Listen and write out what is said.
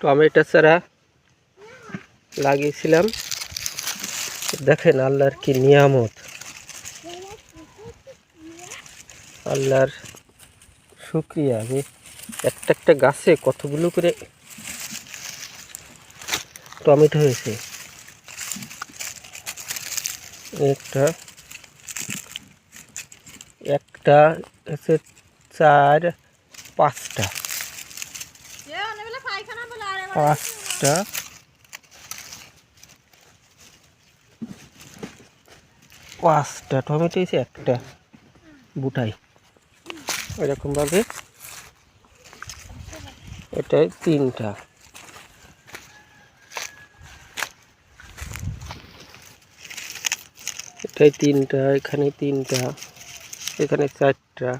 Tomato চারা লাগিয়েছিলাম। দেখেন আল্লাহর কি নিয়ামত। আল্লাহর শুক্রিয়া যে একটা একটা গাছে কতগুলো করে টমেটো হয়েছে। একটা একটা হচ্ছে চার পাঁচটা। পাঁচটা। পাঁচটা টমেটো হয়েছে একটা। বুটাই। এরকমভাবে এটাই তিনটা। এটাই তিনটা এখানে তিনটা এখানে চারটা।